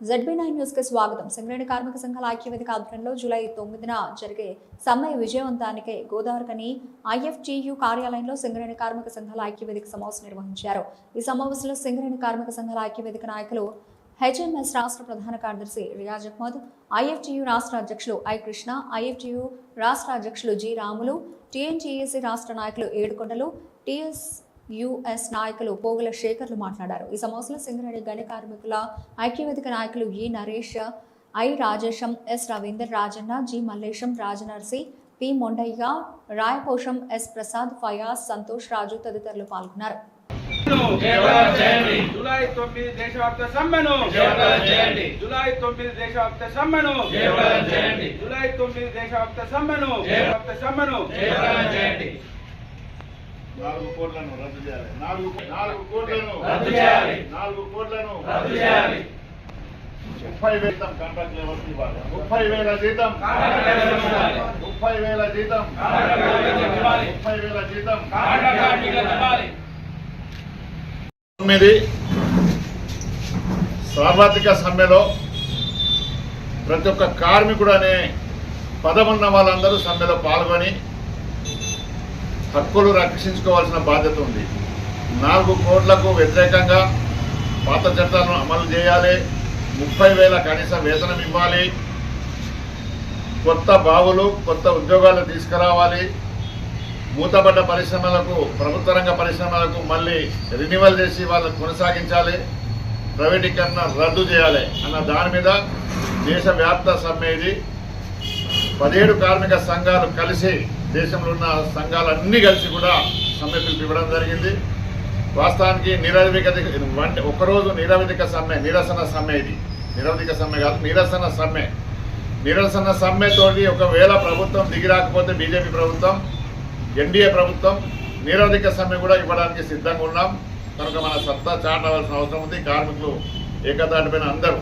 ZB nine న్యూస్కి స్వాగతం. సింగరేణి కార్మిక సంఘాల ఐక్యవేదిక ఆధ్వర్యంలో జూలై తొమ్మిదిన జరిగే సమ్మె విజయవంతానికి గోదావరికని ఐఎఫ్టియు కార్యాలయంలో సింగరేణి కార్మిక సంఘాల ఐక్యవేదిక సమావేశం నిర్వహించారు. ఈ సమావేశంలో సింగరేణి కార్మిక సంఘాల ఐక్యవేదిక నాయకులు హెచ్ఎంఎస్ రాష్ట్ర ప్రధాన కార్యదర్శి రియాజ్ అహ్మద్ ఐఎఫ్టియు రాష్ట్ర అధ్యక్షులు ఐ కృష్ణ ఐఎఫ్టియు రాష్ట్ర అధ్యక్షులు జి రాములు టీఎన్టీఏసీ రాష్ట్ర నాయకులు ఏడుకొండలు టిఎస్ యుఎస్ నాయకులు పోగుల శేఖర్లు మాట్లాడారు. ఈ సమావేశంలో సింగరేణి గని కార్మికుల ఐక్యవేదిక నాయకులు E Naresh I Rajesham S Ravinder Rajanna G Mallesham Rajanarsi P Mondaiah Rayaposham S Prasad Fayaz Santosh Raju తదితరులు పాల్గొన్నారు. జూలై తొమ్మిది దేశవ్యాప్త సమ్మెను. జూలై తొమ్మిది దేశవ్యాప్త సమ్మెను. జూలై తొమ్మిది దేశవ్యాప్త సమ్మెను. సమ్మెను. కోట్లను రద్దు చేయాలి నాలుగు నాలుగు కోట్లను రద్దు చేయాలి. నాలుగు కోట్లను రద్దు చేయాలి ముప్పై వేల జీతం కాంట్రాక్ట్ లెవెల్స్ ఇవ్వాలి ముప్పై వేల జీతం కాంట్రాక్ట్ ఇవ్వాలి. ముప్పై వేల జీతం కాంట్రాక్ట్ కార్మికులకు ఇవ్వాలి. ముప్పై వేల జీతం కాంట్రాక్ట్ కార్మికులకు ఇవ్వాలి. తొమ్మిది సార్వత్రిక సమ్మెలో ప్రతి ఒక్క కార్మికుడు అనే పదమున్న వాళ్ళందరూ సమ్మెలో పాల్గొని హక్కులు రక్షించుకోవాల్సిన బాధ్యత ఉంది. నాలుగు కోట్లకు వ్యతిరేకంగా పాత చట్టాలను అమలు చేయాలి. ముప్పై వేల కనీస వేతనం ఇవ్వాలి. కొత్త బావులు కొత్త ఉద్యోగాలు తీసుకురావాలి. మూతబడ్డ పరిశ్రమలకు ప్రభుత్వ రంగ పరిశ్రమలకు మళ్ళీ రెన్యువల్ చేసి వాళ్ళని కొనసాగించాలి. ప్రైవేటీకరణ రద్దు చేయాలి అన్న దాని మీద దేశవ్యాప్త సమ్మె ఇది. పదిహేడు కార్మిక సంఘాలు కలిసి దేశంలో ఉన్న సంఘాలన్నీ కలిసి కూడా సమ్మె పిలుపు ఇవ్వడం జరిగింది. వాస్తవానికి నిరవధిక వంటి ఒకరోజు నిరవధిక సమ్మె నిరసన సమ్మె ఇది. నిరవధిక సమ్మె కాదు నిరసన సమ్మె. నిరసన సమ్మెతోటి ఒకవేళ ప్రభుత్వం దిగి రాకపోతే బీజేపీ ప్రభుత్వం ఎన్డీఏ ప్రభుత్వం నిరవధిక సమ్మె కూడా ఇవ్వడానికి సిద్ధంగా ఉన్నాం. కనుక మన సత్తా చాటవలసిన అవసరం ఉంది. కార్మికులు ఏకతాటిపైన అందరూ.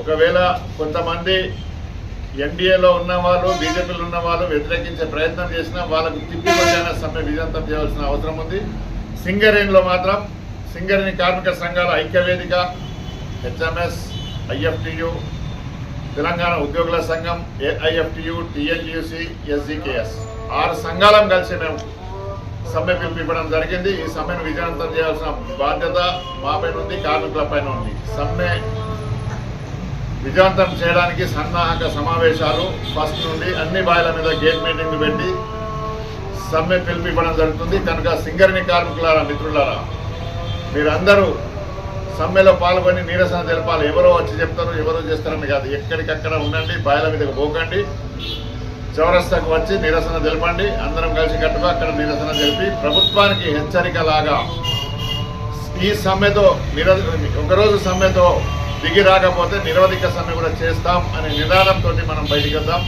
ఒకవేళ కొంతమంది ఎన్డీఏలో ఉన్న వాళ్ళు బీజేపీలో ఉన్న వాళ్ళు వ్యతిరేకించే ప్రయత్నం చేసినా వాళ్ళకు తిప్పికొట్టైన సమ్మె విజయంతం చేయాల్సిన అవసరం ఉంది. సింగరేణిలో మాత్రం సింగరేణి కార్మిక సంఘాల ఐక్యవేదిక హెచ్ఎంఎస్ ఐఎఫ్టియు తెలంగాణ ఉద్యోగుల సంఘం ఏఐఎఫ్టియు టిఎల్యూసి ఎస్జికేఎస్ ఆరు సంఘాలం కలిసి మేము సమ్మె పిలిపివ్వడం జరిగింది. ఈ సమ్మెను విజయవంతం చేయాల్సిన బాధ్యత మాపైన ఉంది కార్మికుల పైన ఉంది. సమ్మె విజయవంతం చేయడానికి సన్నాహక సమావేశాలు ఫస్ట్ నుండి అన్ని బాయిల మీద గేట్ మీటింగ్లు పెట్టి సమ్మె పిలుపు ఇవ్వడం జరుగుతుంది. కనుక సింగరిని కార్మికులారా మిత్రులారా మీరందరూ సమ్మెలో పాల్గొని నిరసన తెలపాలి. ఎవరో వచ్చి చెప్తారు ఎవరో చేస్తారని కాదు. ఎక్కడికక్కడ ఉండండి బాయిల మీదకి పోకండి చౌరస్తాకు వచ్చి నిరసన తెలపండి. అందరం కలిసి కట్టుగా అక్కడ నిరసన తెలిపి ప్రభుత్వానికి హెచ్చరికలాగా ఈ సమ్మెతో నిర ఒకరోజు సమ్మెతో దిగి రాకపోతే నిరవధిక సమ్మె కూడా చేస్తాం అనే నినాదంతో మనం బయటికి వెళ్దాం.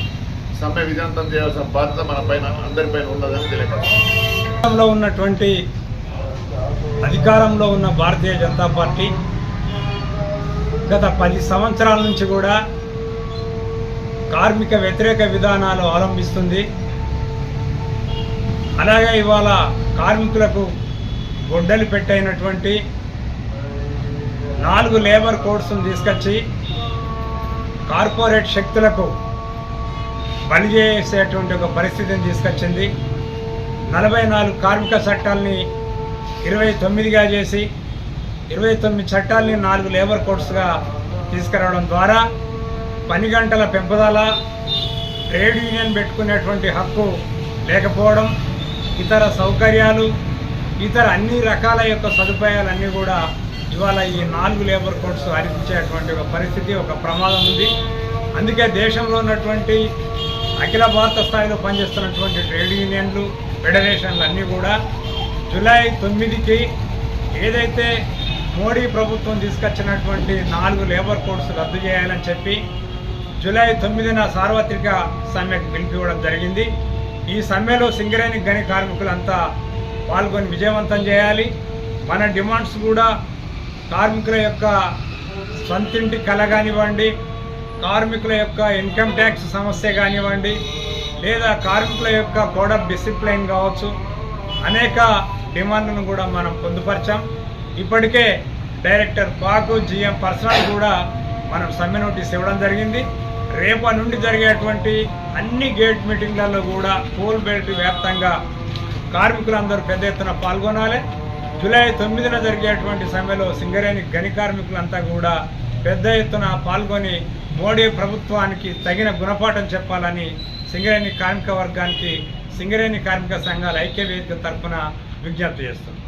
సమ్మె విజయవంతం చేయాల్సిన బాధ్యత మన పైన అందరిపైన ఉన్నదని తెలియపడతాం ఉన్నటువంటి అధికారంలో ఉన్న భారతీయ జనతా పార్టీ గత పది సంవత్సరాల నుంచి కూడా కార్మిక వ్యతిరేక విధానాలు అవలంబిస్తుంది అలాగే ఇవాళ కార్మికులకు గొడ్డలి పెట్టైనటువంటి నాలుగు లేబర్ కోడ్స్ను తీసుకొచ్చి కార్పొరేట్ శక్తులకు బలి చేసేటువంటి ఒక పరిస్థితిని తీసుకొచ్చింది. నలభై నాలుగు కార్మిక చట్టాలని ఇరవై తొమ్మిదిగా చేసి ఇరవై తొమ్మిది చట్టాలని నాలుగు లేబర్ కోడ్స్గా తీసుకురావడం ద్వారా పని గంటల పెంపుదల ట్రేడ్ యూనియన్ పెట్టుకునేటువంటి హక్కు లేకపోవడం ఇతర సౌకర్యాలు ఇతర అన్ని రకాల యొక్క సదుపాయాలన్నీ కూడా ఇవాళ ఈ నాలుగు లేబర్ కోడ్స్ హరించేటువంటి ఒక పరిస్థితి ఒక ప్రమాదం ఉంది. అందుకే దేశంలో ఉన్నటువంటి అఖిల భారత స్థాయిలో పనిచేస్తున్నటువంటి ట్రేడ్ యూనియన్లు ఫెడరేషన్లు అన్నీ కూడా జూలై తొమ్మిదికి ఏదైతే మోడీ ప్రభుత్వం తీసుకొచ్చినటువంటి నాలుగు లేబర్ కోడ్స్ రద్దు చేయాలని చెప్పి జూలై తొమ్మిదిన సార్వత్రిక సమ్మెకు పిలిపివ్వడం జరిగింది. ఈ సమ్మెలో సింగరేణి గని కార్మికులంతా పాల్గొని విజయవంతం చేయాలి. మన డిమాండ్స్ కూడా కార్మికుల యొక్క సొంతింటి కళ కానివ్వండి కార్మికుల యొక్క ఇన్కమ్ ట్యాక్స్ సమస్య కానివ్వండి లేదా కార్మికుల యొక్క కోడ్ ఆఫ్ డిసిప్లైన్ కావచ్చు అనేక డిమాండ్లను కూడా మనం పొందుపరిచాం. ఇప్పటికే డైరెక్టర్ పాకు జిఎం పర్సనల్ కూడా మనం సమ్మె నోటీస్ ఇవ్వడం జరిగింది. రేపటి నుండి జరిగేటువంటి అన్ని గేట్ మీటింగ్లలో కూడా కోల్ బెల్ట్ వ్యాప్తంగా కార్మికులందరూ పెద్ద ఎత్తున పాల్గొనాలి. జూలై తొమ్మిదిన జరిగేటువంటి సమ్మెలో సింగరేణి గని కార్మికులంతా కూడా పెద్ద ఎత్తున పాల్గొని మోడీ ప్రభుత్వానికి తగిన గుణపాఠం చెప్పాలని సింగరేణి కార్మిక వర్గానికి సింగరేణి కార్మిక సంఘాల ఐక్యవేదిక తరఫున విజ్ఞప్తి చేస్తున్నాం.